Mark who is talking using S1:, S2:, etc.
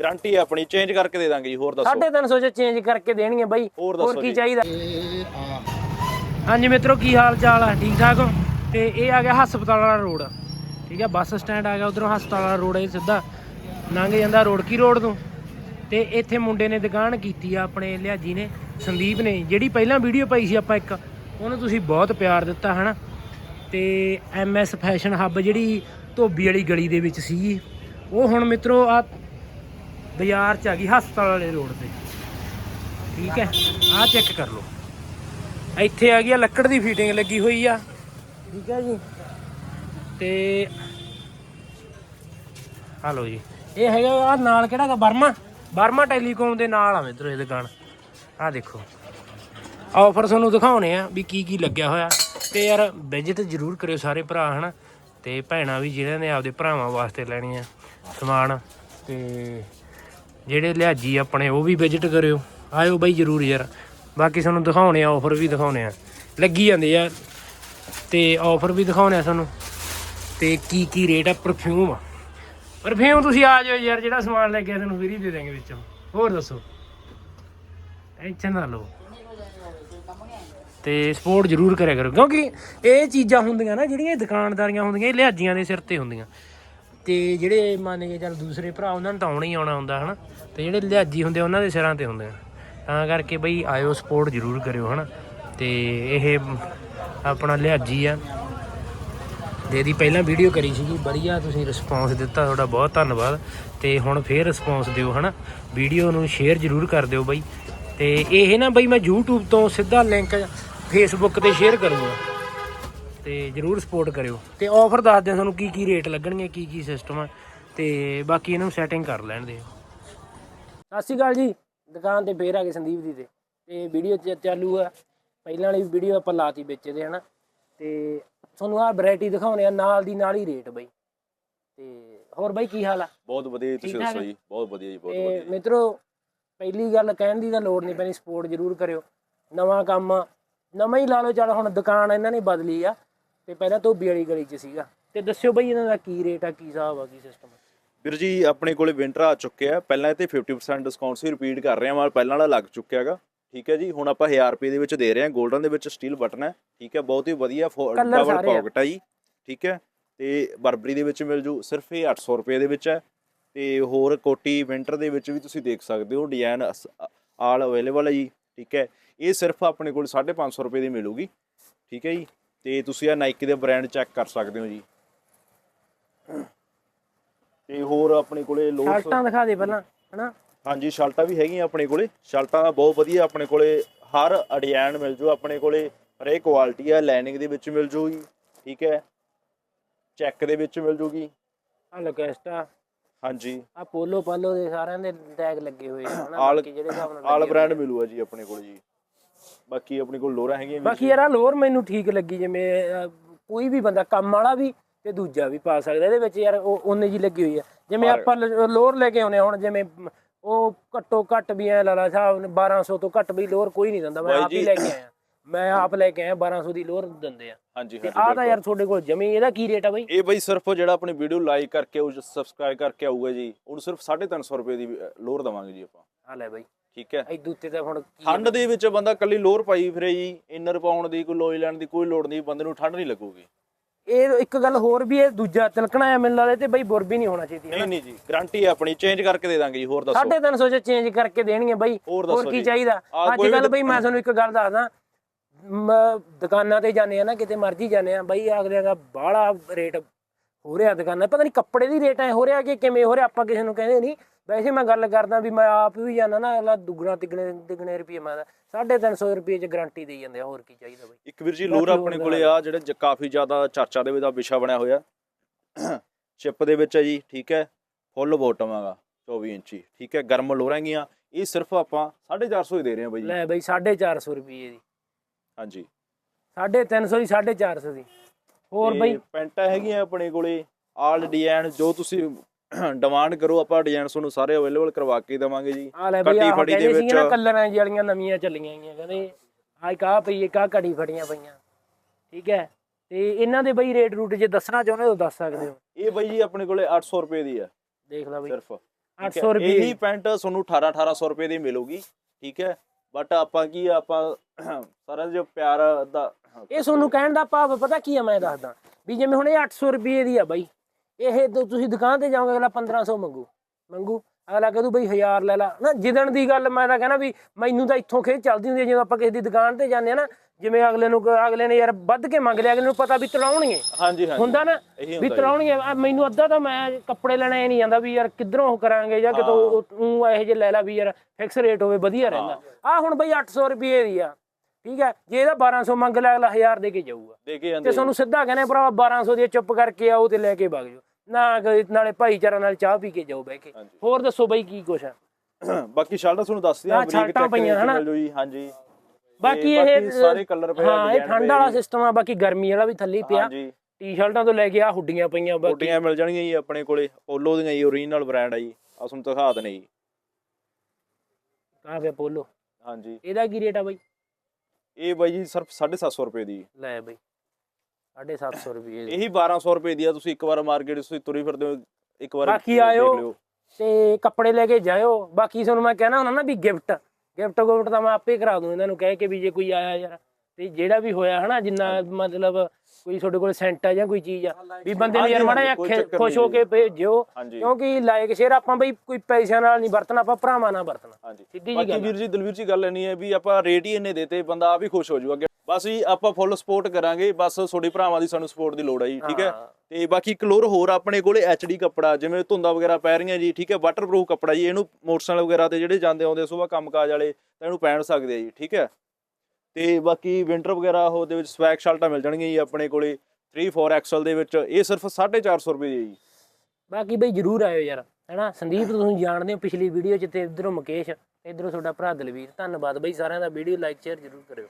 S1: Guarantee ਆਪਣੀ change ਕਰਕੇ ਦੇ ਦਾਂਗੇ ਜੀ ਹੋਰ ਦੱਸੋ।
S2: 350 ਚ ਚੇਂਜ ਕਰਕੇ ਦੇਣਗੇ ਬਾਈ
S1: ਹੋਰ ਦੱਸੋ
S2: ਹੋਰ ਕੀ
S1: ਜੀ।
S2: ਚਾਹੀਦਾ? ਹਾਂਜੀ ਮਿੱਤਰੋ ਕੀ ਹਾਲ ਚਾਲ ਆ? ਠੀਕ ਠਾਕ ਹੋ? ਤੇ ਇਹ ਆ ਗਿਆ ਹਸਪਤਾਲ ਵਾਲਾ ਰੋਡ। ਠੀਕ ਹੈ ਬੱਸ ਸਟੈਂਡ ਆ ਗਿਆ ਉਧਰੋਂ ਹਸਪਤਾਲ ਵਾਲਾ ਰੋਡ ਇਹ ਸਿੱਧਾ। ਲੰਘ ਜਾਂਦਾ ਰੋੜਕੀ ਰੋਡ ਤੋਂ। ਤੇ ਇੱਥੇ ਮੁੰਡੇ ਨੇ ਦੁਕਾਨ ਕੀਤੀ ਆ ਆਪਣੇ ਲਿਆਜੀ ਨੇ ਸੰਦੀਪ ਨੇ ਜਿਹੜੀ ਪਹਿਲਾਂ ਵੀਡੀਓ ਪਾਈ ਸੀ ਆਪਾਂ ਇੱਕ ਉਹਨੂੰ ਤੁਸੀਂ ਬਹੁਤ ਪਿਆਰ ਦਿੱਤਾ ਹਨਾ? ਤੇ ਐਮਐਸ ਫੈਸ਼ਨ ਹੱਬ ਜਿਹੜੀ ਧੋਬੀ ਵਾਲੀ ਗਲੀ ਦੇ ਵਿੱਚ ਸੀ ਉਹ ਹੁਣ ਮਿੱਤਰੋ ਆ ਬਾਜ਼ਾਰ ਚ ਆ ਗਈ ਹਸਪਤਾਲ ਵਾਲੇ ਰੋਡ ਤੇ। ਠੀਕ ਹੈ? ਆਹ ਚੈੱਕ ਕਰ ਲਓ। ਇੱਥੇ ਆ ਗਈ ਆ, ਲੱਕੜ ਦੀ ਫੀਟਿੰਗ ਲੱਗੀ ਹੋਈ ਆ। ਠੀਕ ਹੈ ਜੀ? ਤੇ ਹਲੋ ਜੀ। ਇਹ ਹੈਗਾ ਆ ਨਾਲ ਕਿਹੜਾ ਗਾ ਬਰਮਾ ਬਰਮਾ ਟੈਲੀਕਾਮ ਦੇ ਨਾਲ ਆ ਮਿੱਤਰੋ ਇਹ ਦੁਕਾਨ। ਆ ਦੇਖੋ। ਆਫਰ ਤੁਹਾਨੂੰ ਦਿਖਾਉਣੇ ਆ ਵੀ ਕੀ ਕੀ ਲੱਗਿਆ ਹੋਇਆ। ਤੇ ਯਾਰ ਵਿਜ਼ਿਟ ਜ਼ਰੂਰ ਕਰਿਓ ਸਾਰੇ ਭਰਾ, ਹਨਾ? ਤੇ ਭੈਣਾਂ ਵੀ ਜਿਹਨਾਂ ਨੇ ਆਪਦੇ ਭਰਾਵਾਂ ਵਾਸਤੇ ਲੈਣੀ ਆ ਸਮਾਨ। ਤੇ ਜਿਹੜੇ ਲਿਆਜੀ ਆਪਣੇ, ਉਹ ਵੀ ਵਿਜ਼ਿਟ ਕਰਿਓ। ਆਇਓ ਬਾਈ ਜ਼ਰੂਰ ਯਾਰ। ਬਾਕੀ ਤੁਹਾਨੂੰ ਦਿਖਾਉਣੇ ਆ ਆਫਰ ਵੀ ਦਿਖਾਉਣੇ ਆ। ਲੱਗੀ ਜਾਂਦੇ ਆ। ਤੇ ਆਫਰ ਵੀ ਦਿਖਾਉਣੇ ਆ ਤੁਹਾਨੂੰ। ਤੇ ਕੀ ਕੀ ਰੇਟ ਆ? ਪਰਫਿਊਮ ਪਰਫਿਊਮ ਤੁਸੀਂ ਆ ਜਾਓ ਯਾਰ, ਜਿਹੜਾ ਸਮਾਨ ਲੈ ਕੇ ਆਏ ਤੁਹਾਨੂੰ ਫ੍ਰੀ ਦੇ ਦਾਂਗੇ ਵਿੱਚੋਂ। ਹੋਰ ਦੱਸੋ। ਟੈਨਸ਼ਨ ਨਾ ਲਓ। ਤੇ ਸਪੋਰਟ ਜ਼ਰੂਰ ਕਰਿਆ ਕਰੋ। ਕਿਉਂਕਿ ਇਹ ਚੀਜ਼ਾਂ ਹੁੰਦੀਆਂ ਨਾ, ਜਿਹੜੀਆਂ ਦੁਕਾਨਦਾਰੀਆਂ ਹੁੰਦੀਆਂ, ਇਹ ਲਿਹਾਜ਼ੀਆਂ ਦੇ ਸਿਰ ਤੇ ਹੁੰਦੀਆਂ। ਤੇ ਜਿਹੜੇ ਮੰਨ ਕੇ ਚੱਲ ਦੂਸਰੇ ਭਰਾ, ਉਹਨਾਂ ਨੂੰ ਤਾਂ ਆਉਣਾ ਹੀ ਆਉਣਾ ਹੁੰਦਾ, ਹਨਾ? ਤੇ ਜਿਹੜੇ ਲਿਹਾਜੀ ਹੁੰਦੇ, ਉਹਨਾਂ ਦੇ ਸਿਰਾਂ ਤੇ ਹੁੰਦੇ ਆ। ਤਾਂ ਕਰਕੇ ਬਈ ਆਇਓ ਸਪੋਰਟ ਜ਼ਰੂਰ ਕਰਿਓ, ਹਨਾ? ਤੇ ਇਹ ਆਪਣਾ ਲਿਹਾਜੀ ਆ। ਜਿਹਦੀ ਪਹਿਲਾਂ ਵੀਡੀਓ ਕਰੀ ਸੀਗੀ। ਵਧੀਆ ਤੁਸੀਂ ਰਿਸਪੌਂਸ ਦਿੱਤਾ, ਤੁਹਾਡਾ ਬਹੁਤ ਧੰਨਵਾਦ। ਤੇ ਹੁਣ ਫੇਰ ਰਿਸਪੌਂਸ ਦਿਓ, ਹਨਾ? ਵੀਡੀਓ ਨੂੰ ਸ਼ੇਅਰ ਜ਼ਰੂਰ ਕਰ ਦਿਓ ਬਾਈ। ਤੇ ਇਹ ਨਾ ਬਾਈ ਮੈਂ YouTube ਤੋਂ ਸਿੱਧਾ ਲਿੰਕ Facebook ਤੇ ਸ਼ੇਅਰ ਕਰੂੰਗਾ। ਤੇ ਜਰੂਰ ਸਪੋਰਟ ਕਰਿਓ। ਤੇ ਆਫਰ ਦੱਸ ਦਿਓ ਤੁਹਾਨੂੰ ਕੀ ਕੀ ਰੇਟ ਲੱਗਣਗੇ ਕੀ ਕੀ ਸਿਸਟਮ ਆ ਤੇ ਬਾਕੀ ਇਹਨੂੰ ਸੈਟਿੰਗ ਕਰ ਲੈਣ ਦਿਓ। ਸਤਿ ਸ਼੍ਰੀ ਅਕਾਲ ਜੀ ਦੁਕਾਨ ਤੇ ਫੇਰ ਆ ਗਏ ਸੰਦੀਪ ਦੀ ਤੇ ਤੇ ਵੀਡੀਓ ਚਾਲੂ ਆ। ਪਹਿਲਾਂ ਵਾਲੀ ਵੀਡੀਓ ਆਪਾਂ ਲਾਤੀ ਵਿੱਚ ਇਹਦੇ ਹਨਾ। ਤੇ ਤੁਹਾਨੂੰ ਆ ਵੈਰਾਈਟੀ ਦਿਖਾਉਣੇ ਆ ਨਾਲ ਦੀ ਨਾਲ ਹੀ ਰੇਟ ਬਈ। ਤੇ ਹੋਰ ਬਈ ਕੀ ਹਾਲ ਆ?
S1: ਬਹੁਤ ਵਧੀਆ ਜੀ ਤੁਸੀਂ
S2: ਠੀਕ ਠਾਕ
S1: ਦੱਸੋ ਜੀ ਬਹੁਤ ਵਧੀਆ ਜੀ ਬਹੁਤ
S2: ਤੇ
S1: ਵਧੀਆ ਜੀ।
S2: ਮਿੱਤਰੋ ਪਹਿਲੀ ਗੱਲ ਕਹਿਣ ਦੀ ਤਾਂ ਲੋੜ ਨਹੀਂ ਪੈਣੀ ਸਪੋਰਟ ਜ਼ਰੂਰ ਕਰਿਓ। ਨਵਾਂ ਕੰਮ ਆ, ਨਵਾਂ ਹੀ ਲਾ ਲਓ ਚੱਲ ਹੁਣ ਦੁਕਾਨ ਇਹਨਾਂ ਨੇ ਬਦਲੀ ਆ। ਤੇ ਪਹਿਲਾਂ ਧੋਬੀ ਵਾਲੀ ਗਲੀ 'ਚ ਸੀਗਾ। ਤੇ ਦੱਸਿਓ ਬਈ ਇਹਨਾਂ ਦਾ ਕੀ ਰੇਟ ਆ ਕੀ ਹਿਸਾਬ ਆ ਕੀ ਸਿਸਟਮ ਆ?
S1: ਵੀਰ ਜੀ ਆਪਣੇ ਕੋਲੇ ਵਿੰਟਰ ਆ ਚੁੱਕਿਆ ਪਹਿਲਾਂ ਇਹ ਤੇ 50% ਡਿਸਕਾਊਂਟ ਸੀ ਰਿਪੀਟ ਕਰ ਰਹੇ ਹਾਂ ਮਾਲ ਪਹਿਲਾਂ ਵਾਲਾ ਲੱਗ ਚੁੱਕਿਆ ਹੈਗਾ। ਠੀਕ ਹੈ ਜੀ ਹੁਣ ਆਪਾਂ 1000 ਰੁਪਏ ਦੇ ਵਿੱਚ ਦੇ ਰਹੇ ਹਾਂ। 골ਡਨ ਦੇ ਵਿੱਚ ਸਟੀਲ ਬਟਨ ਹੈ। ਠੀਕ ਹੈ ਬਹੁਤ ਹੀ ਵਧੀਆ ਡਬਲ
S2: ਆ।
S1: ਪਾਕਟ ਹੈ ਜੀ। ਠੀਕ ਹੈ ਤੇ ਬਰਬਰੀ ਦੇ ਵਿੱਚ ਮਿਲ ਜੂ ਸਿਰਫ ਇਹ 800 ਰੁਪਏ ਦੇ ਵਿੱਚ ਹੈ। ਤੇ ਹੋਰ ਕੋਟੀ ਵਿੰਟਰ ਦੇ ਵਿੱਚ ਵੀ ਤੁਸੀਂ ਦੇਖ ਸਕਦੇ ਹੋ ਡਿਜ਼ਾਈਨ ਆਲ ਅਵੇਲੇਬਲ ਹੈ ਜੀ। ਠੀਕ ਹੈ ਇਹ ਸਿਰਫ ਆਪਣੇ ਕੋਲ 550 ਰੁਪਏ ਦੀ ਮਿਲੂਗੀ। ਠੀਕ ਹੈ ਜੀ ਤੇ ਤੁਸੀਂ ਆ ਨਾਈਕੀ ਦੇ ਬ੍ਰਾਂਡ ਚੈੱਕ ਕਰ ਸਕਦੇ ਹੋ ਜੀ। ਤੇ ਹੋਰ ਆਪਣੇ ਕੋਲੇ ਲੋਸ
S2: ਸ਼ਰਟਾਂ ਦਿਖਾ ਦੇ ਪਹਿਲਾਂ ਹਨਾ?
S1: ਹਾਂਜੀ ਸ਼ਰਟਾਂ ਵੀ ਹੈਗੀਆਂ ਆਪਣੇ ਕੋਲੇ। ਸ਼ਰਟਾਂ ਦਾ ਬਹੁਤ ਵਧੀਆ ਆਪਣੇ ਕੋਲੇ। ਹਰ ਡਿਜ਼ਾਈਨ ਮਿਲ ਜੂ ਆਪਣੇ ਕੋਲੇ। ਹਰੇਕ ਕੁਆਲਿਟੀ ਹੈ ਲਾਈਨਿੰਗ ਦੇ ਵਿੱਚ ਮਿਲ ਜੂਗੀ ਠੀਕ ਹੈ? ਚੈੱਕ ਦੇ ਵਿੱਚ ਮਿਲ ਜੂਗੀ।
S2: ਆ ਲੋਕੈਸਟਾ
S1: ਹਾਂਜੀ।
S2: ਆ ਪੋਲੋ ਪਾਲੋ ਦੇ ਸਾਰਿਆਂ ਦੇ ਟੈਗ ਲੱਗੇ ਹੋਏ ਆ ਹਨਾ?
S1: ਆਲ
S2: ਜਿਹੜੇ ਹਿਸਾਬ ਨਾਲ
S1: ਆਲ ਬ੍ਰਾਂਡ ਮਿਲੂਗਾ ਜੀ ਆਪਣੇ ਕੋਲ ਜੀ। ਬਾਕੀ ਆਪਣੇ ਕੋਲ ਲੋਰਾ ਹੈਗੀਆਂ
S2: ਬਾਕੀ ਯਾਰ ਆ ਲੋਰ ਮੈਨੂੰ ਠੀਕ ਲੱਗੀ ਜਿਵੇਂ ਅਹ, ਕੋਈ ਵੀ ਬੰਦਾ ਕੰਮ ਵਾਲਾ ਵੀ ਤੇ ਦੂਜਾ ਵੀ ਪਾ ਸਕਦਾ। ਇਹਦੇ ਵਿੱਚ ਯਾਰ ਉਹ ਉਹਨੇ ਜੀ ਲੱਗੀ ਹੋਈ ਆ। ਜਿਵੇਂ
S1: ਪਰ-
S2: ਆਪਾਂ ਲ- ਲੋਰ ਲੈ ਕੇ ਆਉਨੇ ਹੁਣ ਜਿਵੇਂ ਮ, ਉਹ ਘੱਟੋ ਘੱਟ ਵੀ ਐ ਲਾਲਾ ਸਾਹਿਬ ਨੇ 1200 ਤੋਂ ਘੱਟ ਵੀ ਲੋਰ ਕੋਈ ਨਹੀਂ ਦਿੰਦਾ। ਮੈਂ
S1: ਬਾਈ
S2: ਆਪ ਹੀ
S1: ਜੀ-
S2: ਲੈ ਕੇ ਆਇਆ। ਮੈਂ ਆਪ ਲੈ ਕੇ ਆਇਆ 1200 ਦੀ ਲੋਰ ਦਿੰਦੇ ਆ।
S1: ਹਾਂਜੀ
S2: ਤੇ
S1: ਹਾਂਜੀ
S2: ਆਹ ਤਾਂ
S1: ਬਿਲਕੁਲ।
S2: ਯਾਰ ਤੁਹਾਡੇ ਕੋਲ ਜਮੀ ਇਹਦਾ ਕੀ ਰੇਟ ਆ ਬਾਈ?
S1: ਇਹ ਬਈ ਸਿਰਫ ਜਿਹੜਾ ਆਪਣੀ ਵੀਡੀਓ ਲਾਈਕ ਕਰਕੇ ਉਹ ਸਬਸਕ੍ਰਾਈਬ ਕਰਕੇ ਆਊਗਾ ਜੀ। ਉਹਨੂੰ ਸਿਰਫ 350 ਰੁਪਏ ਦੀ ਲੋਰ ਦਵਾਂਗੇ ਜੀ ਆਪਾਂ।
S2: ਆ ਲੈ ਬਾਈ।
S1: ਠੀਕ ਹੈ।
S2: ਐਦੂ ਉੱਤੇ ਤਾਂ ਹੁਣ ਕੀ
S1: ਠੰਡ ਦੇ ਵਿੱਚ ਬੰਦਾ ਕੱਲੀ ਲੋਰ ਪਾਈ ਫਿਰੇ ਜੀ ਇਨਰ ਪਾਉਣ ਦੀ ਕੋਈ ਲੋਈ ਲੈਣ ਦੀ ਕੋਈ ਲੋੜ ਨਹੀਂ ਬੰਦੇ ਨੂੰ ਠੰਡ ਨਹੀਂ ਲੱਗੂਗੀ।
S2: ਇਹ ਇੱਕ ਗੱਲ ਹੋਰ ਵੀ ਇਹ ਦੂਜਾ ਤਿਲਕਣਾ ਆ ਮਿਲ ਵਾਲੇ ਤੇ ਬਾਈ ਬੁਰ ਵੀ ਨਹੀਂ ਹੋਣਾ ਚਾਹੀਦੀ
S1: ਨਹੀਂ ਨਹੀਂ ਜੀ ਗਾਰੰਟੀ ਹੈ ਆਪਣੀ ਚੇਂਜ ਕਰਕੇ ਦੇ ਦਾਂਗੇ ਜੀ ਹੋਰ ਦੱਸੋ।
S2: 350 ਚ ਚੇਂਜ ਕਰਕੇ ਦੇਣਗੇ ਬਾਈ
S1: ਹੋਰ
S2: ਹੋਰ
S1: ਦੱਸੋ
S2: ਕੀ
S1: ਜੀ।
S2: ਚਾਹੀਦਾ?
S1: ਆਹ
S2: ਅੱਜ
S1: ਕੋਈ ਵੀ
S2: ਕੱਲ ਬਈ ਮੈਂ ਤੁਹਾਨੂੰ ਇੱਕ ਗੱਲ ਦੱਸਦਾ ਮ- ਦੁਕਾਨਾਂ ਤੇ ਜਾਂਦੇ ਆ ਨਾ ਕਿਤੇ ਮਰਜ਼ੀ ਜਾਂਦੇ ਆ ਬਈ ਅਗਲਿਆਂ ਦਾ ਬਾਹਲਾ ਰੇਟ ਹੋ ਰਿਹਾ ਦੁਕਾਨਾਂ ਪਤਾ ਨਹੀਂ ਕੱਪੜੇ ਦੀ ਰੇਟ ਐ ਹੋ ਰਿਹਾ ਕਿ ਕਿਵੇਂ ਹੋ ਰਿਹਾ ਆਪਾਂ ਕਿਸੇ ਨੂੰ ਕਹਿੰਦੇ ਨਹੀਂ ਵੈਸੇ ਮੈਂ ਗੱਲ ਕਰਦਾ ਵੀ ਮੈਂ ਆਪ ਵੀ ਜਾਂਦਾ ਨਾ ਅਗਲਾ ਦੁੱਗਣਾ ਤਿਗਣੇ ਤਿਗਣੇ ਰੁਪਏ ਮੰਗਦਾ 350 ਰੁਪਏ ਚ ਗਾਰੰਟੀ ਦੇਈ ਜਾਂਦੇ ਆ ਹੋਰ ਕੀ ਚਾਹੀਦਾ ਬਈ।
S1: ਇੱਕ ਵੀਰ ਜੀ ਲੋਰ ਆਪਣੇ ਕੋਲੇ ਆ ਜਿਹੜੇ ਜ- ਕਾਫੀ ਜ਼ਿਆਦਾ ਚਰਚਾ ਦੇ ਵਿੱਚ ਦਾ ਵਿਸ਼ਾ ਬਣਿਆ ਹੋਇਆ। ਚਿਪ ਦੇ ਵਿੱਚ ਹੈ ਜੀ ਠੀਕ ਹੈ? ਫੁੱਲ ਬੋਟਮ ਹੈਗਾ 24 ਇੰਚੀ ਠੀਕ ਹੈ? ਗਰਮ ਲੋਰਾਂ ਹੈਗੀਆਂ। ਇਹ ਸਿਰਫ ਆਪਾਂ 450 ਹੀ ਦੇ ਰਹੇ ਹਾਂ ਬਾਈ ਜੀ।
S2: ਲੈ ਬਈ 450 ਰੁਪਏ ਦੀ।
S1: ਹਾਂਜੀ।
S2: 350 ਦੀ 450 ਦੀ। ਹੋਰ
S1: ਤੇ
S2: ਬਈ।
S1: ਪੈਂਟਾਂ ਹੈਗੀਆਂ ਆਪਣੇ ਕੋਲੇ ਆਲ ਡਿਜ਼ਾਈਨ ਜੋ ਤੁਸੀਂ ਡਿਮਾਂਡ ਕਰੋ ਆਪਾਂ ਡਿਜ਼ਾਈਨ ਤੁਹਾਨੂੰ ਸਾਰੇ ਅਵੇਲੇਬਲ ਕਰਵਾ ਕੇ ਦੇਵਾਂਗੇ ਜੀ।
S2: ਆ ਲੈ ਬਈ
S1: ਕੱਟੀ ਫੜੀ ਦੇ
S2: ਸੀ ਨਾ
S1: ਵਿੱਚ-
S2: ਕਲਰਾਂ ਜਿਹੜੀਆਂ ਨਵੀਆਂ ਚੱਲੀਆਂ ਗਈਆਂ ਕਹਿੰਦੇ ਆਹ ਆਹ ਪਈ ਆਹ ਘੜੀ ਫੜੀਆਂ ਪਈਆਂ। ਠੀਕ ਹੈ? ਤੇ ਇਹਨਾਂ ਦੇ ਬਈ ਰੇਟ ਰੂਟ ਜੇ ਦੱਸਣਾ ਚਾਹੁੰਦੇ ਹੋ ਦੱਸ ਸਕਦੇ ਹੋ।
S1: ਇਹ ਬਾਈ ਜੀ ਆਪਣੇ ਕੋਲੇ 800 ਰੁਪਏ ਦੀ ਹੈ
S2: ਦੇਖ ਲੈ ਬਈ।
S1: ਸਿਰਫ। ਠੀਕ ਹੈ?
S2: 800 ਰੁਪਏ
S1: ਇਹੀ ਪੈਂਟ ਤੁਹਾਨੂੰ 18 1800 ਰੁਪਏ ਦੀ ਮਿਲੂਗੀ। ਠੀਕ ਹੈ? ਬਟ ਆਪਾਂ ਕੀ ਆਪਾਂ ਸਾਰਾ ਜੋ ਪਿਆਰ ਦਾ
S2: ਇਹ ਤੁਹਾਨੂੰ ਕਹਿਣ ਦਾ ਭਾਵ ਪਤਾ ਕੀ ਆ ਮੈਂ ਦੱਸਦਾ। ਵੀ ਜਿਵੇਂ ਹੁਣ ਇਹ 800 ਰੁਪਏ ਦੀ ਆ ਬਾਈ। ਇਹ ਤੋਂ ਤੁਸੀਂ ਦੁਕਾਨ ਤੇ ਜਾਓਗੇ ਅਗਲਾ 1500 ਮੰਗੂ। ਮੰਗੂ ਅਗਲਾ ਕਹਦੂ ਬਈ 1000 ਲੈ ਲਾ। ਨਾ ਜਿੱਦਣ ਦੀ ਗੱਲ ਮੈਂ ਤਾਂ ਕਹਿੰਦਾ ਵੀ ਮੈਨੂੰ ਤਾਂ ਇੱਥੋਂ ਖੇਚ ਚੱਲਦੀ ਹੁੰਦੀ ਹੈ ਜਦੋਂ ਆਪਾਂ ਕਿਸੇ ਦੀ ਦੁਕਾਨ ਤੇ ਜਾਂਦੇ ਆ ਨਾ ਜਿਵੇਂ ਅਗਲੇ ਨੂੰ ਅਗਲੇ ਨੇ ਯਾਰ ਵੱਧ ਕੇ ਮੰਗ ਲਿਆ ਅਗਲੇ ਨੂੰ ਪਤਾ ਵੀ ਤੜਾਉਣਗੇ
S1: ਹਾਂਜੀ ਹਾਂਜੀ।
S2: ਹੁੰਦਾ ਨਾ ਵੀ
S1: ਜੀ।
S2: ਤੜਾਉਣਗੇ ਮੈਨੂੰ ਅੱਧਾ ਤਾਂ ਮੈਂ ਕੱਪੜੇ ਲੈਣਾ ਇਹ ਨਹੀਂ ਜਾਂਦਾ ਵੀ ਯਾਰ ਕਿੱਧਰੋਂ ਉਹ ਕਰਾਂਗੇ ਜਾਂ ਕਿਤੋਂ ਉਹ ਇਹੋ ਜਿਹੇ ਲੈ ਲਾ ਵੀ ਯਾਰ ਫਿਕਸ ਰੇਟ ਹੋਵੇ ਵਧੀਆ ਰਹਿੰਦਾ। ਆ ਹੁਣ ਬਈ 800 ਰੁਪਏ ਦੀ ਆ। ਠੀਕ ਹੈ? ਜੇ ਇਹਦਾ 1200 ਮੰਗ ਲਿਆ ਅਗਲਾ 1000 ਦੇ ਕੇ ਜਾਊਗਾ।
S1: ਦੇ ਕੇ
S2: ਤੇ
S1: ਜਾਂਦੇ
S2: ਤੁਹਾਨੂੰ ਸਿੱਧਾ ਕਹਿੰਦੇ ਭਰਾ 1200 ਦੀ ਚੁੱਪ ਕਰਕੇ ਆਓ ਤੇ ਲੈ ਕੇ ਵਗ ਜਾਓ। ਨਾ ਕੋਈ ਨਾਲੇ ਭਾਈਚਾਰਾ ਨਾਲ ਚਾਹ ਪੀ ਕੇ ਜਾਓ ਬਹਿ ਕੇ।
S1: ਹਾਂਜੀ।
S2: ਹੋਰ ਦੱਸੋ ਬਈ ਕੀ ਕੁਛ ਆ?
S1: ਬਾਕੀ ਸ਼ਰਟਾਂ ਤੁਹਾਨੂੰ ਦੱਸ ਦਿਆਂ
S2: ਆਹ ਸ਼ਰਟਾਂ ਪਈਆਂ ਹਨਾ।
S1: ਮਿਲ ਜੂ ਜੀ ਹਾਂਜੀ।
S2: ਬਾਕੀ ਇਹ
S1: ਸਾਰੇ ਕਲਰ ਪਏ ਆ,
S2: ਹਾਂ ਇਹ
S1: design
S2: ਠੰਡ
S1: ਪਏ
S2: ਵਾਲਾ
S1: ਜੀ।
S2: ਸਿਸਟਮ ਆ ਬਾਕੀ ਗਰਮੀ ਵਾਲਾ ਵੀ ਥੱਲੇ ਹੀ ਪਿਆ।
S1: ਹਾਂਜੀ।
S2: ਟੀ-ਸ਼ਰਟਾਂ ਤੋਂ ਲੈ ਕੇ ਆ ਹੁੱਡੀਆਂ ਪਈਆਂ ਬਾਕੀ।
S1: ਕੋਟੀਆਂ ਮਿਲ ਜਾਣਗੀਆਂ ਜੀ ਆਪਣੇ ਕੋਲੇ ਪੋਲੋ ਦੀਆਂ ਜੀ ਓਰੀਜਨਲ ਬ੍ਰਾਂਡ ਆ ਜੀ। ਆ ਤੁਹਾਨੂੰ ਦਿਖਾ ਦਨੇ ਜੀ।
S2: ਆ ਗਿਆ ਪੋਲੋ
S1: ਹਾਂਜੀ।
S2: ਇਹਦਾ ਕੀ ਰੇਟ ਆ ਬਈ?
S1: ਇਹ ਬਾਈ ਜੀ ਸਿਰਫ 750 ਰੁਪਏ ਦੀ।
S2: ਲੈ ਬਈ। 750 ਰੁਪਏ ਦੀ।
S1: ਇਹੀ 1200 ਰੁਪਏ ਦੀ ਆ ਤੁਸੀਂ ਇੱਕ ਵਾਰ ਮਾਰਕੀਟ ਤੁਸੀਂ ਤੁਰੀ ਫਿਰਦੇ ਹੋ ਇੱਕ ਵਾਰ
S2: ਬਾਕੀ
S1: ਦੇਖ
S2: ਆਇਓ।
S1: ਲਿਓ।
S2: ਤੇ ਕੱਪੜੇ ਲੈ ਕੇ ਜਾਇਓ ਬਾਕੀ ਤੁਹਾਨੂੰ ਮੈਂ ਕਹਿਣਾ ਹੁੰਦਾ ਨਾ ਵੀ ਗਿਫਟ ਗਿਫਟ ਗੁਫਟ ਤਾਂ ਮੈਂ ਆਪੇ ਕਰਾ ਦੂੰ ਇਹਨਾਂ ਨੂੰ ਕਹਿ ਕੇ ਵੀ ਜੇ ਕੋਈ ਆਇਆ ਯਾਰ ਤੇ ਜਿਹੜਾ ਵੀ ਹੋਇਆ ਹਨਾ ਜਿੰਨਾ ਮਤਲਬ ਕੋਈ ਤੁਹਾਡੇ ਕੋਲ ਸੈਂਟ ਆ ਜਾਂ ਕੋਈ ਚੀਜ਼ ਆ ਵੀ ਬੰਦੇ ਨੂੰ ਯਾਰ
S1: ਹਾਂਜੀ,
S2: ਮਾੜਾ
S1: ਹਾਂਜੀ, ਕੋਈ
S2: ਜਿਹਾ
S1: ਚੱਕਰ
S2: ਖੁਸ਼
S1: ਨਹੀਂ
S2: ਹੋ ਕੇ ਭੇਜਿਓ
S1: ਹਾਂਜੀ
S2: ਕਿਉਂਕਿ ਲਾਇਕ ਸ਼ੇਰ ਆਪਾਂ ਬਈ ਕੋਈ ਪੈਸਿਆਂ ਨਾਲ ਨਹੀਂ ਵਰਤਣਾ ਆਪਾਂ ਭਰਾਵਾਂ ਨਾਲ ਵਰਤਣਾ
S1: ਹਾਂਜੀ
S2: ਸਿੱਧੀ ਜੀ
S1: ਬਾਕੀ
S2: ਗੱਲ ਆ।
S1: ਵੀਰ ਜੀ ਦਲਵੀਰ ਜੀ ਗੱਲ ਨਹੀਂ ਹੈ ਵੀ ਆਪਾਂ ਰੇਟ ਹੀ ਇੰਨੇ ਦੇਤੇ ਬੰਦਾ ਆ ਵੀ ਖੁਸ਼ ਹੋ ਜਾਊਗਾ। ਬਸ ਜੀ ਆਪਾਂ ਫੁੱਲ ਸਪੋਰਟ ਕਰਾਂਗੇ ਬਸ ਤੁਹਾਡੇ ਭਰਾਵਾਂ ਦੀ ਸਾਨੂੰ ਸਪੋਰਟ ਦੀ ਲੋੜ ਹੈ ਜੀ ਠੀਕ
S2: ਹੈ।
S1: ਤੇ ਬਾਕੀ ਇੱਕ ਲੋਰ ਹੋਰ ਆਪਣੇ ਕੋਲੇ ਐਚਡੀ ਕੱਪੜਾ ਜਿਵੇਂ ਧੁੰਦਾ ਵਗੈਰਾ ਪੈ ਰਹੀਆਂ ਜੀ ਠੀਕ ਹੈ? ਵਾਟਰਪ੍ਰੂਫ ਕੱਪੜਾ ਜੀ ਇਹਨੂੰ ਮੋਟਰਸਾਈਕਲ ਵਗੈਰਾ ਤੇ ਜਿਹੜੇ ਜਾਂਦੇ ਆਉਂਦੇ ਸੁਬਾ ਕੰਮਕਾਜ ਵਾਲੇ ਤਾਂ ਇਹਨੂੰ ਪਹਿਨ ਸਕਦੇ ਆ ਜੀ ਠੀਕ ਹੈ? ਤੇ ਬਾਕੀ ਵਿੰਟਰ ਵਗੈਰਾ ਉਹਦੇ ਵਿੱਚ ਸਵੈਗ ਸ਼ਰਟਾਂ ਮਿਲ ਜਾਣਗੀਆਂ ਜੀ ਆਪਣੇ ਕੋਲੇ 3 4 ਐਕਸਲ ਦੇ ਵਿੱਚ ਇਹ ਸਿਰਫ 450 ਰੁਪਏ ਦੀ ਹੈ ਜੀ।
S2: ਬਾਕੀ ਬਈ ਜਰੂਰ ਆਇਓ ਯਾਰ ਹੈਨਾ? ਸੰਦੀਪ ਤੁਸੀਂ ਜਾਣਦੇ ਹੋ ਪਿਛਲੀ ਵੀਡੀਓ ਚ ਤੇ ਇਧਰੋਂ ਮੁਕੇਸ਼ ਇਧਰੋਂ ਤੁਹਾਡਾ ਭਰਾ ਦਲਵੀਰ ਧੰਨਵਾਦ ਬਈ ਸਾਰਿਆਂ ਦਾ ਵੀਡੀਓ ਲਾਈਕ ਸ਼ੇਅਰ ਜਰੂਰ ਕਰਿਓ।